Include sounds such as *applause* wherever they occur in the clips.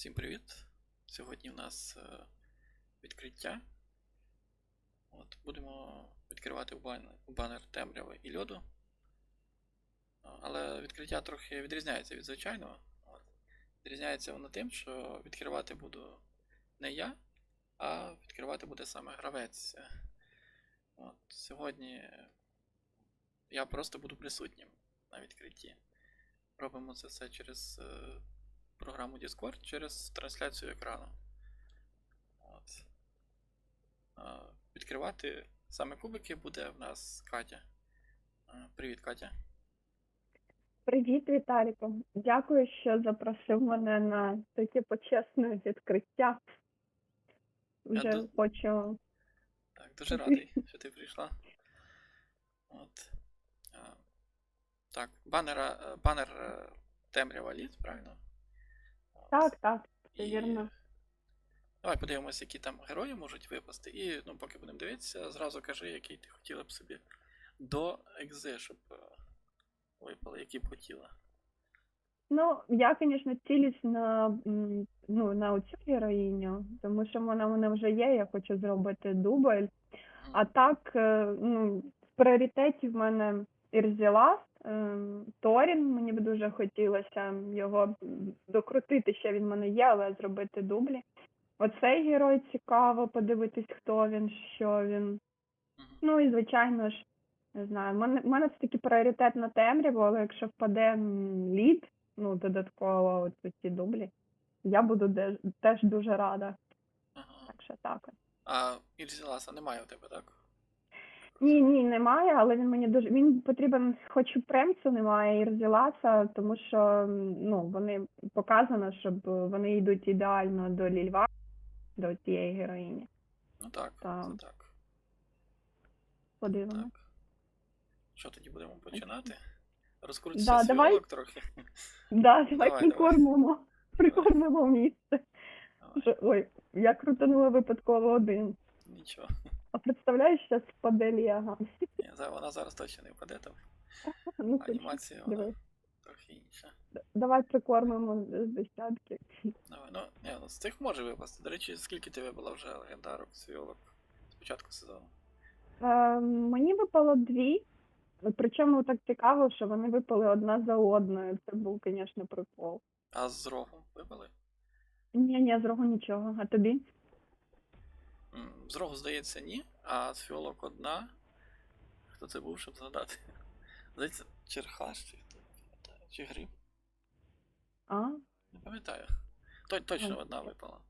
Всім привіт! Сьогодні в нас е, відкриття. От, будемо відкривати банер темряви і льоду. Але відкриття трохи відрізняється від звичайного. От. Відрізняється воно тим, що відкривати буду не я, а відкривати буде саме гравець. От, сьогодні я просто буду присутнім на відкритті. Робимо це все через е, програму Discord через трансляцію екрану. От. Відкривати саме кубики буде в нас Катя. Привіт, Катя. Привіт, Віталіку. Дякую, що запросив мене на таке почесне відкриття. Вже ду- хочу. Так, дуже радий, *laughs* що ти прийшла. От. Так, банера, е, банер е, темрява літ, правильно? Так, так, це І вірно. Давай подивимося, які там герої можуть випасти. І ну, поки будемо дивитися, зразу кажи, який ти хотіла б собі до екзе, щоб е, випали, які б хотіла. Ну, я, звісно, цілюсь на, м, ну, на оцю героїню, тому що вона в мене вже є, я хочу зробити дубль. А так, е, ну, в пріоритеті в мене Ірзілас, ем, Торін, мені б дуже хотілося його докрутити, ще він в мене є, але зробити дублі. Оцей герой цікаво подивитись, хто він, що він. Ну і звичайно ж, не знаю, мене, мене це таки пріоритет на темряву, але якщо впаде лід, ну, додатково от ці дублі, я буду де- теж дуже рада. Ага. Так що так. А Ірзіласа немає у тебе, так? Ні, ні, немає, але він мені дуже він потрібен, хоч у Премцу немає і Розіласа, тому що ну вони показано, щоб вони йдуть ідеально до Лільва, до цієї героїні. Ну так, це так. Подивимо. Так. Що тоді будемо починати? Розкрутися Да, давай. трохи. Да, давай, Давай, давай. прикормимо, прикормимо місце. Давай. Ой, я крутанула випадково один. Нічого. А представляєш, зараз впаде Ліага. Ні, вона зараз точно не впаде там. *laughs* Ну, Анімація вона дивись. трохи інша. давай прикормимо з десятки. *laughs* Давай, ну, ні, ну з цих може випасти. До речі, скільки тебе було вже легендарок, свілок з початку сезону? Е, мені випало дві. Причому так цікаво, що вони випали одна за одною. Це був, звісно, прикол. А з рогу випали? Ні, ні, з рогу нічого. А тобі? М, З рогу, здається, ні, а з фіолок одна. Хто це був, щоб згадати? *laughs* Здається, черхаш чи хто пам'ятаю, чи гриб. А? Не пам'ятаю. То- точно одна випала.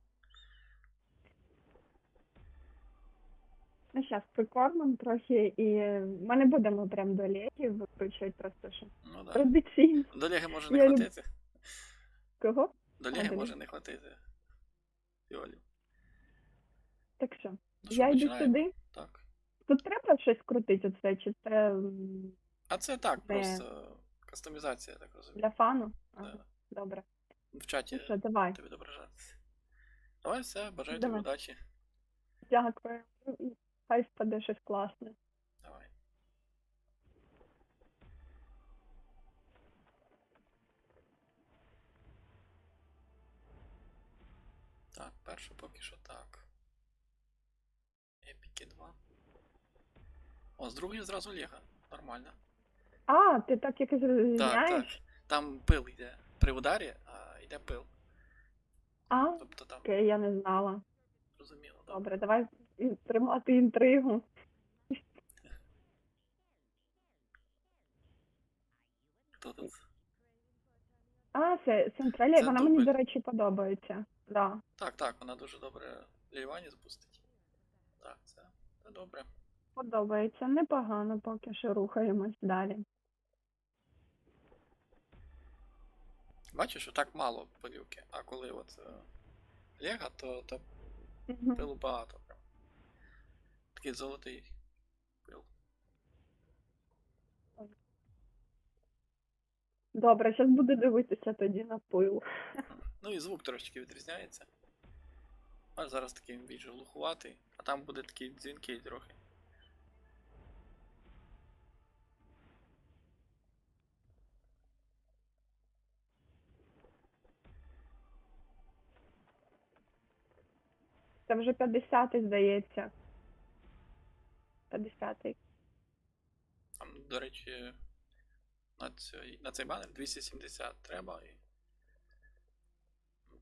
Ну, зараз прикормимо трохи, і ми не будемо прям до ліків викручувати просто що. Ну. Да. Традиційно. До Леги може не Я люб- Кого? До А, може не хватити. Фіолів. Так що, Ну що, я йду починаємо? сюди. Так. Тут треба щось крутити оце, чи це А це так, Де? просто кастомізація, я так розумію. для фану? А, Да. Добре. В чаті Ну що, давай. буде відображатися. Давай все, бажаю тобі Давай. удачі. Дякую. Хай впаде щось класне. Давай. Так, перше поки що так. Епіки 2. О, з другої зразу Лего. Нормально. А, ти так якось Так, так. розрізняєш? Там пил йде. При ударі, а йде пил. А, Тобто там окей, я не знала. зрозуміло. Добре. Добре, давай ін- тримати інтригу. Хто тут? А, це Централі, Це вона мені, дубль. до речі, подобається. Да. Так, так, вона дуже добре лівані спустить. Добре. Подобається. Непогано, поки що рухаємось далі. Бачиш, що так мало полівки, а коли от е, Лего, то, то Мгм. пилу багато. Прям. Такий золотий пил. Добре, зараз буду дивитися тоді на пил. Ну і звук трошечки відрізняється. А зараз такий більш глухуватий, а там буде такий дзвінкий трохи. Це вже 50-й, здається. 50-й. Там, до речі, на, цей, на цей банер 270 треба і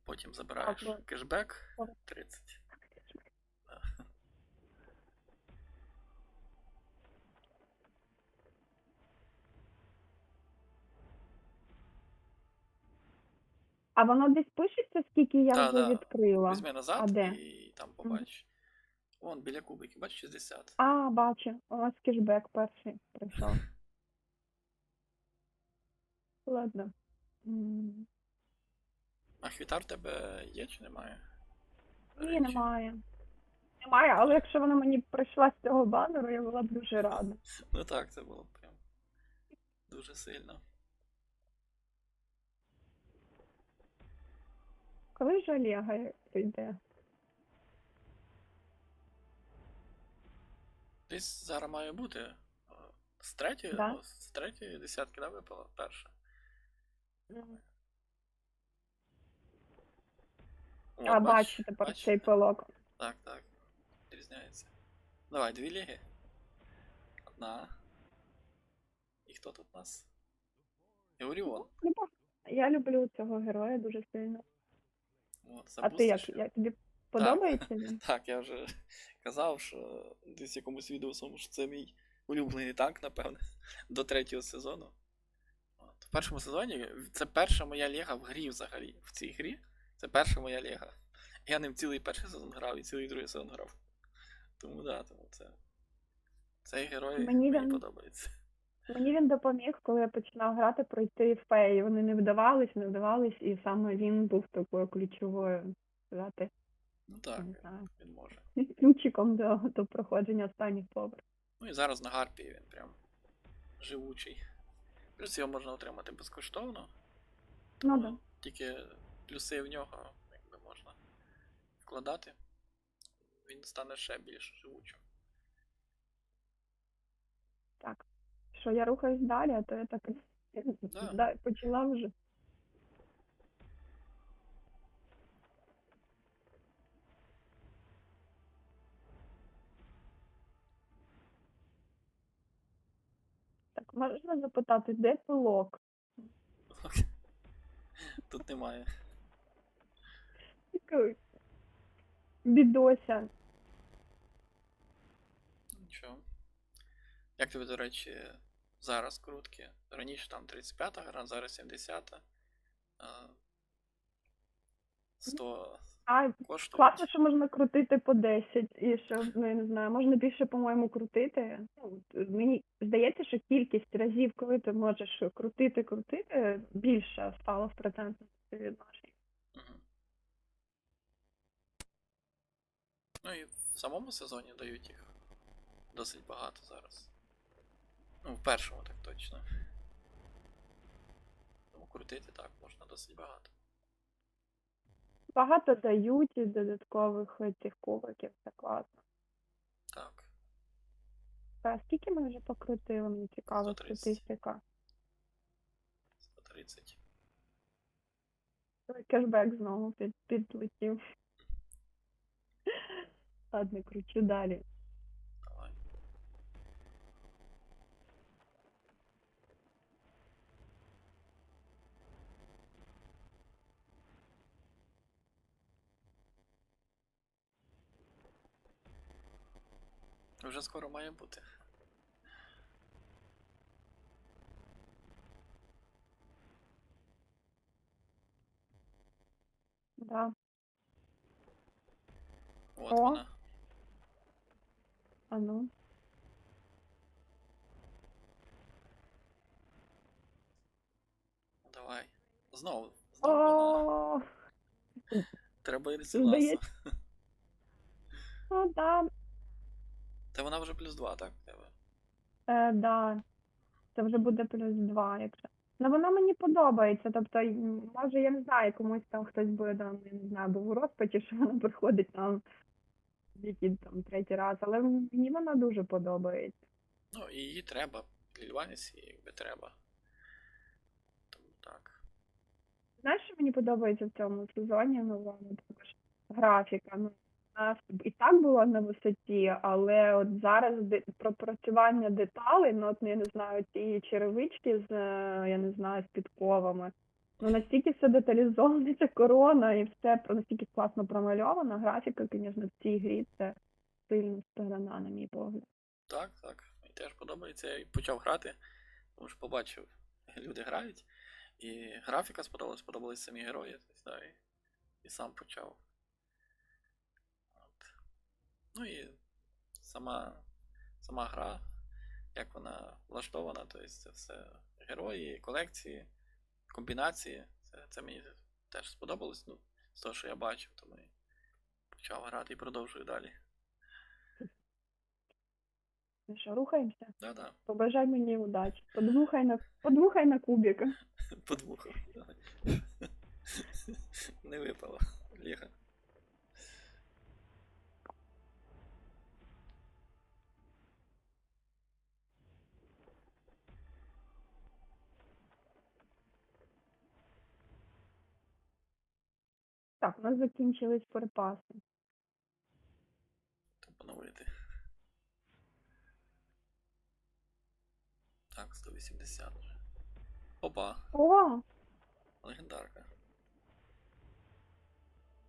потім забираєш ну. кешбек 30. А воно десь пишеться, скільки я Та, вже да. відкрила. Візьми назад А де? і там побачиш. Вон біля кубиків, бачиш 60. А, бачу. У нас кешбек перший прийшов. *laughs* Ладно. А хвітар в тебе є чи немає? Ні, немає. Немає, але якщо вона мені прийшла з цього банеру, я була б дуже рада. Ну так, це було б прям дуже сильно. Коли ж Олега прийде? Десь зараз має бути. З третьої, Да. з третьої десятки да, випала перша. О, А, бач, бачу тепер бач? цей пилок. Так, так. Відрізняється. Давай, дві ліги. Одна. І хто тут у нас? Еуріон. Люба- Я люблю цього героя дуже сильно. От, А ти як? як тобі подобається він? *laughs* Так, я вже казав, що десь в якомусь відео своєму, що це мій улюблений танк, напевне, *laughs* до третього сезону. От. В першому сезоні це перша моя ліга в грі взагалі. В цій грі. Це перша моя ліга. Я ним цілий перший сезон грав і цілий другий сезон грав. Тому да, тому це. Цей герой Мені мені, він- подобається. Мені він допоміг, коли я починав грати, пройти феї. Вони не вдавались, не вдавались, і саме він був такою ключовою сказати, Ну так, він може. ключиком до, до проходження останніх поверхів. Ну і зараз на гарпі він прям живучий. Плюс його можна отримати безкоштовно. Ну тому да. Тільки плюси в нього якби можна вкладати. Він стане ще більш живучим. Так. Що я рухаюсь далі, а то я так Да. да, почала вже. Так, можна запитати, де пилок? Тут немає. Бідося. Нічого. Як тобі, до речі, зараз крутки? Раніше там 35-та гра, зараз 70. а, 100 А, коштує. класно, що можна крутити по 10. І що, ну я не знаю, можна більше, по-моєму, крутити. Ну, мені здається, що кількість разів, коли ти можеш крутити, крутити, більше стало в процентному співвідношенні. Ну і в самому сезоні дають їх досить багато зараз. Ну, в першому так точно. Тому крутити так можна досить багато. Багато дають із додаткових цих кубиків, це класно. Так. А скільки ми вже покрутили, мені цікаво 130. статистика. 130. Кешбек знову під, підлетів. Ладно, кручу далі. Давай. Вже скоро має бути. Да. От О. вона. А ну. Давай. Знову. Знову Треба і Здається. ну да, Та вона вже плюс 2, так? Е, да. Це вже буде плюс два, якщо. Ну воно мені подобається. Тобто, може, я не знаю, комусь там хтось буде там, я не знаю, був у розпачі, що воно приходить там який там третій раз, але мені вона дуже подобається. Ну, і її треба. Лільванісі, якби треба. Тому так. Знаєш, що мені подобається в цьому сезоні? Ну, воно також графіка. Ну, вона і так була на висоті, але от зараз де- пропрацювання деталей, ну от ну, я не знаю, ті черевички з е, я не знаю, з підковами. Ну настільки все деталізовано, ця корона і все про- настільки класно промальовано. Графіка, звісно, в цій грі це сильна сторона, на мій погляд. Так, так. Мені теж подобається. Я почав грати, тому що побачив, люди грають. І графіка сподобалась, сподобались самі герої. Да, і, і сам почав. От. Ну і сама, сама гра, як вона влаштована, тобто це все герої, колекції, комбінації. Це, це мені теж сподобалось. Ну, з того, що я бачив, тому і почав грати і продовжую далі. Ну що, рухаємося? Да-да. Побажай мені удачі. Подвухай на подвухай на кубік. *laughs* Подвухав. *laughs* Не випало. Ліга. Так, у нас закінчились припаси. Там поновити. Так, 180 вже. Опа, О, легендарка.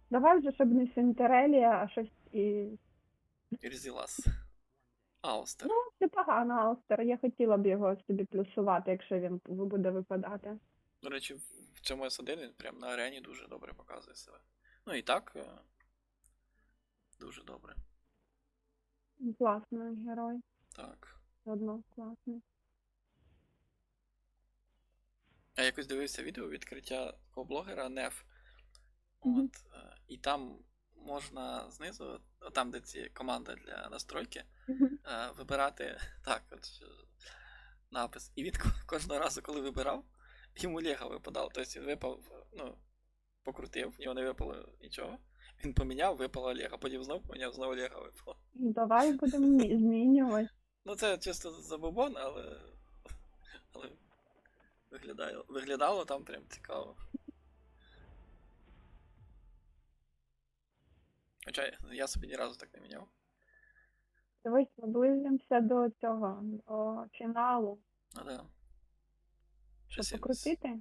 давай вже, щоб не Синтерелія, а щось і. Ірзілас. Аустер. Ну, непогано, Аустер. Я хотіла б його собі плюсувати, якщо він буде випадати. До речі, в- цьому S1 він прям на арені дуже добре показує себе. Ну і так. е, Дуже добре. Класний герой. Так. Одно класний. Я якось дивився відео відкриття такого блогера Неф. От, е, і там можна знизу, там, де ці команда для настройки, Мгм. е, вибирати *laughs* так, от напис. І він кожного разу, коли вибирав, йому Лего випадало. Тобто він випав, ну, покрутив, в нього не випало нічого. Він поміняв, випало Лего, потім знову поміняв, знову Лего випало. Давай будемо змі- змінювати. Ну, це чисто забобон, але. Але виглядає, виглядало там прям цікаво. Хоча я- собі ні разу так не міняв. Дивись, наблизимося до цього, до фіналу. Ну да. Що покрутити?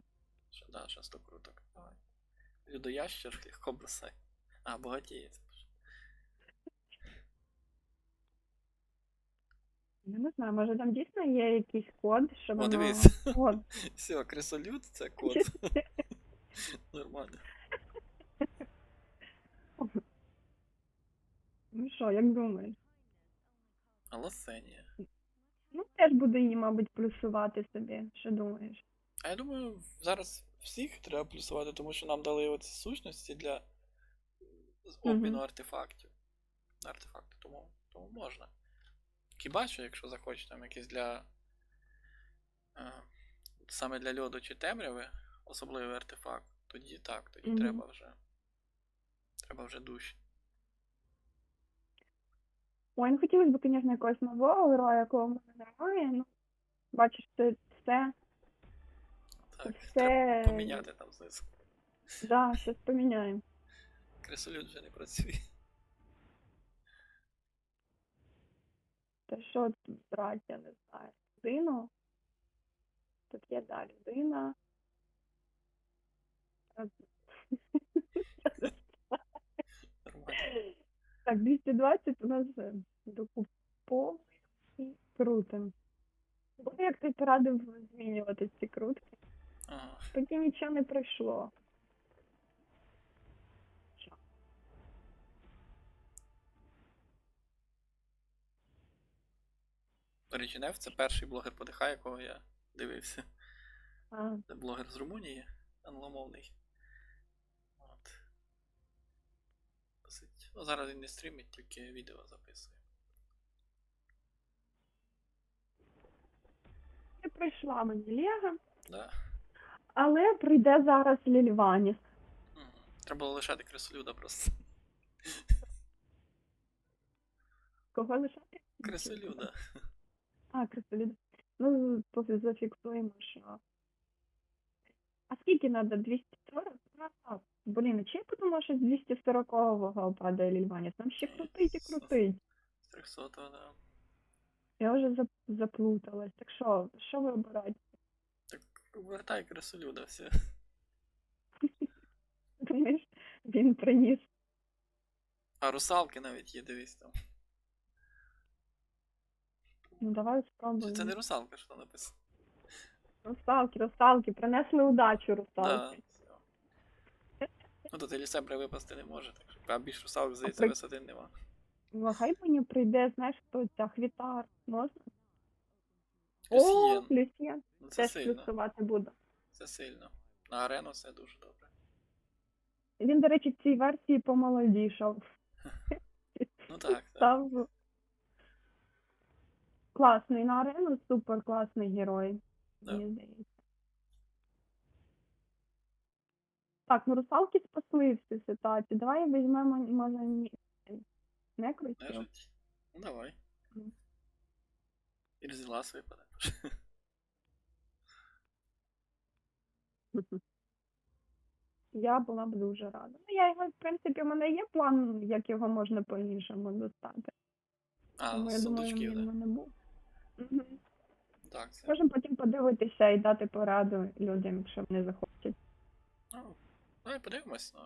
Да, ще 100 круток. Давай. Людоящер *laughs* легко бросай. А, багатієць. Я не знаю, може там дійсно є якийсь код, щоб О, воно- дивись. От. *laughs* Все, крисолют це код. *laughs* Нормально. Ну що, як думаєш? А Лосенія. Ну, теж буде її, мабуть, плюсувати собі. Що думаєш? А я думаю, зараз всіх треба плюсувати, тому що нам дали оці сущності для обміну Мгм. артефактів. Артефакти, тому, тому можна. Хіба що, якщо захочеш там якийсь для. Е, саме для льоду чи темряви, особливий артефакт, тоді так, тоді Мгм. треба вже. Треба вже душі. Ой, ну хотілося б, звісно, якогось нового героя, якого в мене немає. Ну, бачиш, це все. Так, треба поміняти там знизу. Да, щось поміняємо. Крисолют вже не працює. Та що тут брати, я не знаю. Людину. Тут є да, людина. Нормально. Так, 220 у нас докуповуємо і крутим. Бо як ти порадив змінювати ці крутки? Поки нічого не пройшло. До речі, Нев це перший блогер по ДХ, якого я дивився. А, Це блогер з Румунії, англомовний. От. Досить. Ну, зараз він не стрімить, тільки відео записує. не прийшла мені Лего, Да. Але прийде зараз Лільваніс. Треба було лишати крисолюда просто. Кого лишати? Крисолюда. А, Крисолід. Ну, поки зафіксуємо, що. А скільки треба? 240? Ну, Блін, чи я подумала, що з 240-го падає Лільваніс? Там ще крутить і крутить. З 300, да. Я вже зап- заплуталась. Так що, що вибирати? Вертай красолюда, все. Думаєш, він приніс. А русалки навіть є, дивись там. Ну давай Чи спробуємо. це не русалка, що написано? Русалки, русалки, принесли удачу Да, русалки. все. Ну тут Елісебра випасти не може, так що. А більш русалок, здається, при- висоти нема. Ну, хай мені прийде, знаєш, хто ця хвітар. Можна? О, Люсьєн. Ну це Теж сильно. плюсувати буду. Це сильно. На арену все дуже добре. Він, до речі, в цій версії помолодішав. Ну так, так. Став класний на арену, супер класний герой. Да. Мені здається. Так, ну русалки спасли всю ситуацію. Давай візьмемо, може, ні. Не. Нежить. Ну давай. І Рзілас випаде. Я була б дуже рада. Ну, я його, в принципі, у мене є план, як його можна по-іншому достати. А, Тому я думаю, сундучків, він в да? мене був. Так, це. Можемо потім подивитися і дати пораду людям, якщо вони захочуть. Ну, давай подивимось, ну,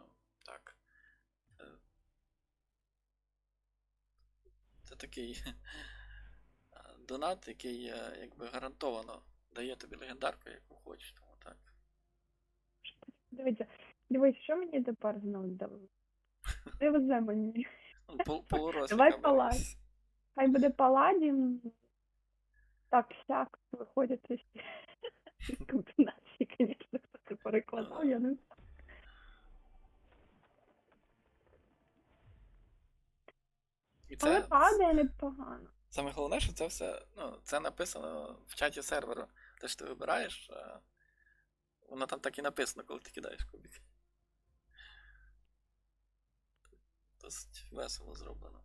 так. Це, це такий *laughs* донат, який е, якби гарантовано дає тобі легендарку, яку хочеш, тому так. Дивіться, дивись, що мені тепер знову дали? Не мені. Ну, Давай бери. Хай буде паладін. Так, сяк, виходять із комбінації, звісно, хто це перекладав, я не знаю. І це, Але падає непогано. Саме головне, що це все, ну, це написано в чаті серверу. Те, що ти вибираєш, а воно там так і написано, коли ти кидаєш кубик. Досить весело зроблено.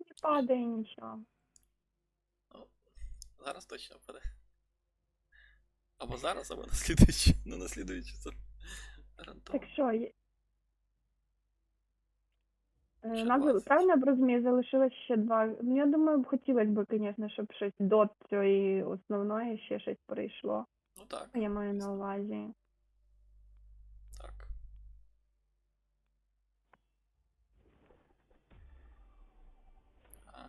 Не падає нічого. Зараз точно впаде. Або зараз, або на слідуючу. *laughs* Ну, на слідуючу це гарантовано. Так що, є- Е, Ще Нас 20. правильно я б розумію, залишилось ще два. Ну, я думаю, б хотілося б, звісно, щоб щось до цієї основної ще щось прийшло. Ну так, Я маю на увазі. так. А,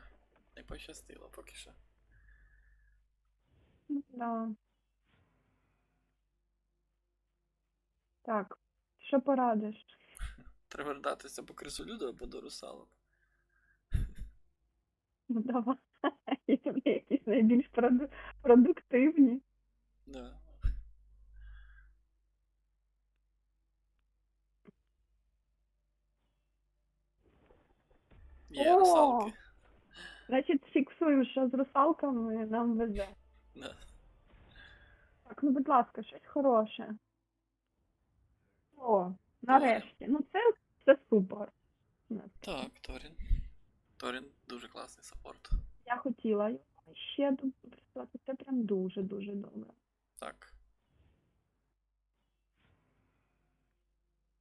не пощастило поки що. Ну, Да. Так, що порадиш? *laughs* Треба вертатися або крисолюду, або до русалок. *laughs* Ну, давай. *laughs* Вони якісь найбільш проду- продуктивні. Да. Є О! русалки. Значить, фіксуємо, що з русалками нам везе. Да. Так, ну будь ласка, щось хороше. О, нарешті. Ну це, це супер. Так, Торін. Торін дуже класний саппорт. Я хотіла його ще дописати. Це прям дуже-дуже добре. Так.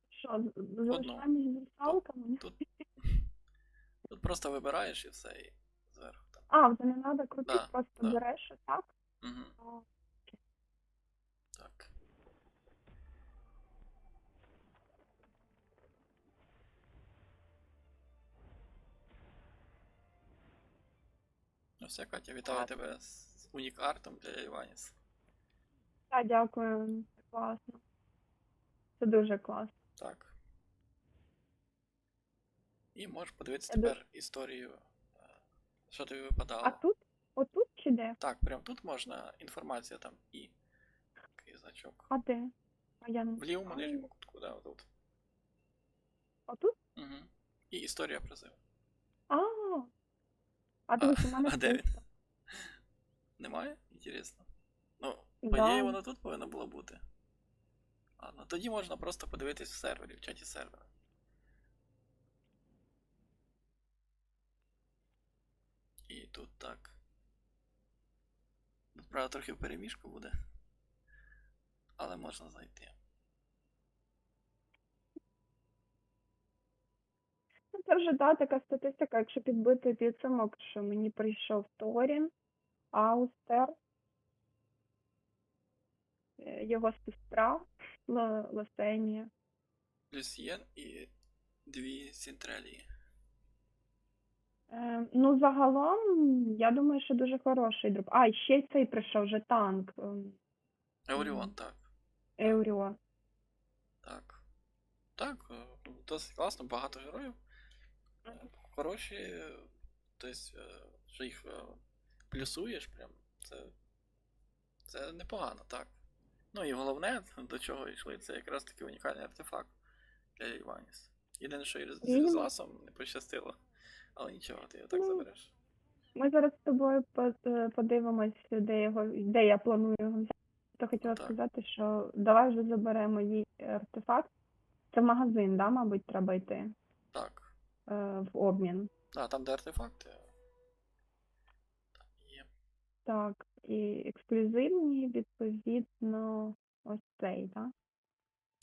Що, залишаємось з русалками? Тут, тут просто вибираєш і все, і зверху там. А, вже не треба крутити, Да, просто да. береш так. Угу. Ну все, Катя, вітаю Так. тебе з унік-артом для Іваніс. Так, дякую. Це класно. Це дуже класно. Так. І можеш подивитися Я дуже- тепер історію, е, що тобі випадало. А тут? Отут чи де? Так, прям тут можна інформація там і. Такий значок. А де? А я не В лівому нижньому кутку, да, отут. Отут? Угу. І історія призиву. А. Дивись, у мене а де він? Немає? Інтересно. Ну, по Да. ідеї воно тут повинно було бути. А, ну тоді можна просто подивитись в сервері, в чаті сервера. І тут так. Тут, правда, трохи в переміжку буде. Але можна знайти. Ну, це вже да, така статистика, якщо підбити підсумок, що мені прийшов Торін, Аустер, е, його сестра Ласенія. Люсьєн і дві Сінтрелії. Е, ну, загалом, я думаю, що дуже хороший дроп. А, і ще й цей прийшов вже танк ем, Еуріон, так. Еуріон. Так. Так, е, досить класно, багато героїв. Хороші, тобто, е, що їх е, плюсуєш, прям, це, це непогано, так. Ну і головне, *laughs* до чого йшли, це якраз таки унікальний артефакт для Іваніс. Єдине, що і з Він- з ласом не пощастило. Але нічого, ти його так Ну, забереш. Ми зараз з тобою е, подивимось, де його, де я планую його взяти. То хотіла Так. сказати, що давай вже заберемо її артефакт. Це магазин, да, мабуть, треба йти Так. Е, в обмін. А, там, де артефакти. Там є. Так, і ексклюзивні, відповідно, ось цей, так?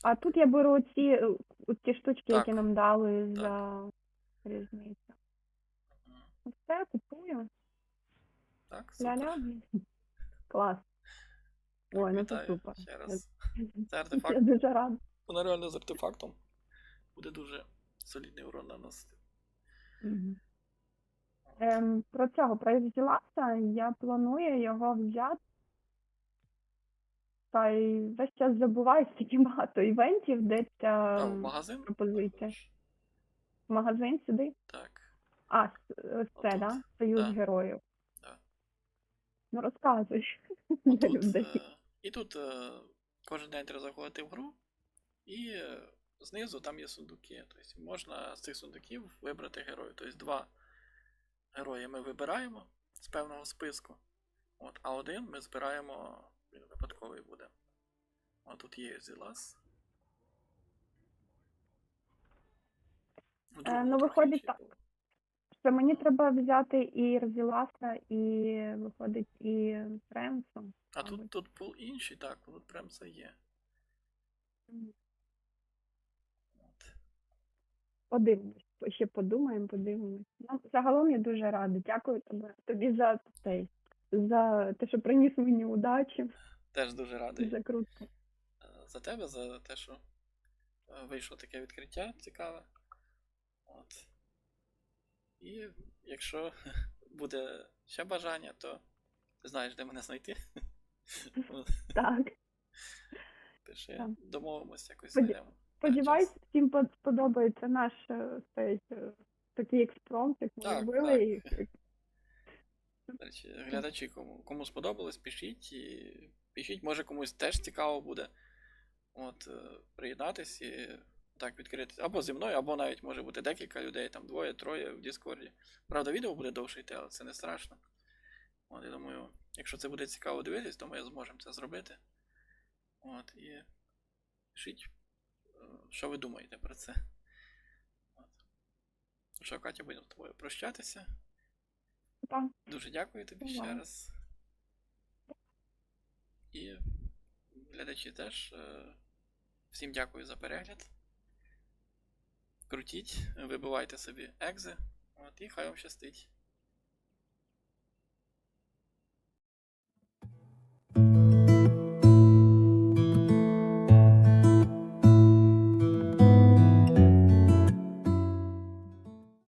А тут я беру ці, ті штучки, які нам дали за різницю. Все, купую. Так, супер. Ля-ля. Клас. Ой, ну це супер. ще раз. *laughs* Це Я артефакт. дуже рада. Вона реально з артефактом. Буде дуже солідний урон наносити. Мгм. Ем, про цього, про Ізіласа, я планую його взяти. Та й весь час забуваю стільки багато івентів, де ця А, в магазин? пропозиція. В магазин сюди. Так. А, ось це, да? Союз Да. героїв. Да. Ну розказуй. Отут, *laughs* е, і тут е, кожен день треба заходити в гру, і е, знизу там є сундуки. Тобто можна з цих сундуків вибрати героїв. Тобто два герої ми вибираємо з певного списку. От, а один ми збираємо, він випадковий буде. От тут є Зілас. Е, ну, виходить так. Що мені треба взяти і Розіласа, і виходить, і Френсу. А тут, тут був інший, так, тут прям це є. От. Подивимось. Ще подумаємо, подивимось. Ну, загалом я дуже рада. Дякую тобі, тобі за цей, за те, що приніс мені удачі, Теж дуже радий. за крутку. е, за тебе, за те, що е, вийшло таке відкриття цікаве. От. І якщо *laughs* буде ще бажання, то ти знаєш, де мене знайти. *laughs* Так. Пиши, Так. домовимося, якось знайдемо. Сподіваюсь, всім под- сподобається наш е, цей е, такий експромт, як ми робили. так. *laughs* Глядачі, кому, кому сподобалось, пишіть і пишіть, може комусь теж цікаво буде. От, е, приєднатись і так відкрити. Або зі мною, або навіть може бути декілька людей, там двоє, троє в Діскорді. Правда, відео буде довше йти, але це не страшно. От, я думаю, якщо це буде цікаво дивитись, то ми зможемо це зробити. От, і пишіть, що ви думаєте про це. От. Що, Катя, будемо з тобою прощатися. так. Дуже дякую тобі ще раз. І глядачі теж. е, Всім дякую за перегляд. Крутіть, вибивайте собі екзи. От, і хай вам щастить.